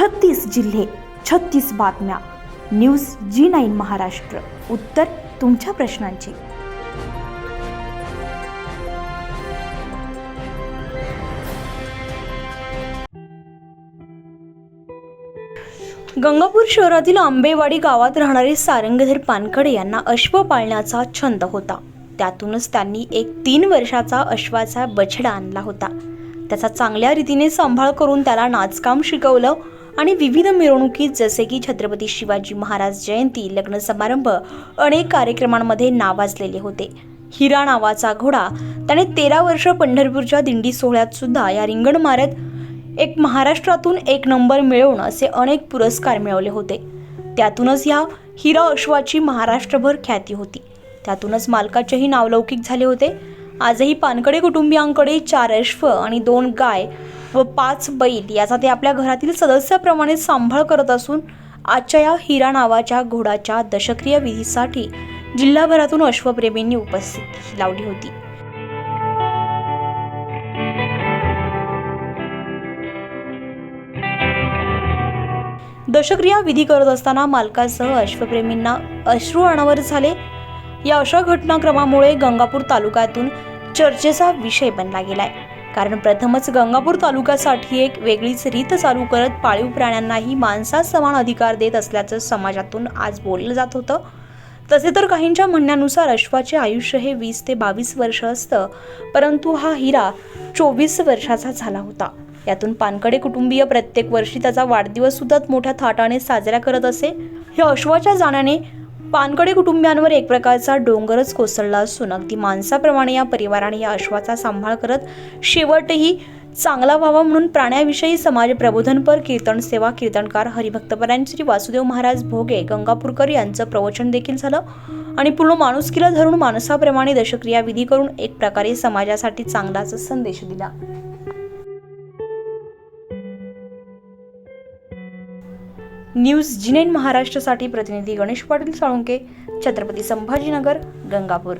छत्तीस जिल्हे छत्तीस बातम्या. News G nine Maharashtra. उत्तर तुमच्या प्रश्नांची. गंगापूर शहरातील आंबेवाडी गावात राहणारे सारंगधर पानकडे यांना अश्व पाळण्याचा छंद होता. त्यातूनच त्यांनी एक तीन वर्षाचा अश्वाचा बछडा आणला होता. त्याचा चांगल्या रीतीने सांभाळ करून त्याला नाचकाम शिकवलं आणि विविध मिरवणुकीत जसे की छत्रपती शिवाजी महाराज जयंती लग्न समारंभ अनेक कार्यक्रमांमध्ये नावाजलेले होते. हिरा नावाचा घोडा त्याने तेरा वर्ष पंढरपूरच्या दिंडी सोहळ्यात सुद्धा या रिंगण मारत एक महाराष्ट्रातून एक नंबर मिळवणं असे अनेक पुरस्कार मिळवले होते. त्यातूनच ह्या हिरा अश्वाची महाराष्ट्रभर ख्याती होती. त्यातूनच मालकाचेही नावलौकिक झाले होते. आजही पानकडे कुटुंबियांकडे चार अश्व आणि दोन गाय व पाच बैल याचा ते आपल्या घरातील सदस्याप्रमाणे सांभाळ करत असून आजच्या या हिरा नावाच्या घोडाच्या दशक्रिय विधीसाठी जिल्हाभरातून अश्वप्रेमींनी उपस्थिती लावली होती. दशक्रिया विधी करत असताना मालकासह अश्वप्रेमींना अश्रू अनावर झाले. या अशा घटनाक्रमामुळे गंगापूर तालुक्यातून चर्चेचा विषय बनला गेलाय. कारण प्रथमच गंगापूर तालुक्यासाठी एक वेगळीच रीत चालू करत पाळीव प्राण्यांनाही माणसा समान अधिकार देत असल्याचं समाजातून आज बोललं जात होतं. तसे तर काहींच्या म्हणण्यानुसार अश्वाचे आयुष्य हे वीस ते बावीस वर्ष असतं परंतु हा हिरा चोवीस वर्षाचा झाला होता. यातून पानकडे कुटुंबीय प्रत्येक वर्षी त्याचा वाढदिवस सुद्धा मोठ्या थाटाने साजरा करत असे. हे अश्वाच्या जाण्याने पानकडे कुटुंबियांवर एक प्रकारचा डोंगरच कोसळला असून अगदी माणसाप्रमाणे या परिवाराने या अश्वाचा सांभाळ करत शेवटही चांगला व्हावा म्हणून प्राण्याविषयी समाज प्रबोधनपर कीर्तन सेवा कीर्तनकार हरिभक्तपरायण श्री वासुदेव महाराज भोगे गंगापूरकर यांचं प्रवचन देखील झालं. आणि पूर्ण माणुसकीला धरून माणसाप्रमाणे दशक्रिया विधी करून एक प्रकारे समाजासाठी चांगलाच संदेश दिला. न्यूज जिनेन महाराष्ट्रासाठी प्रतिनिधी गणेश पाटील साळुंके छत्रपती संभाजीनगर गंगापूर.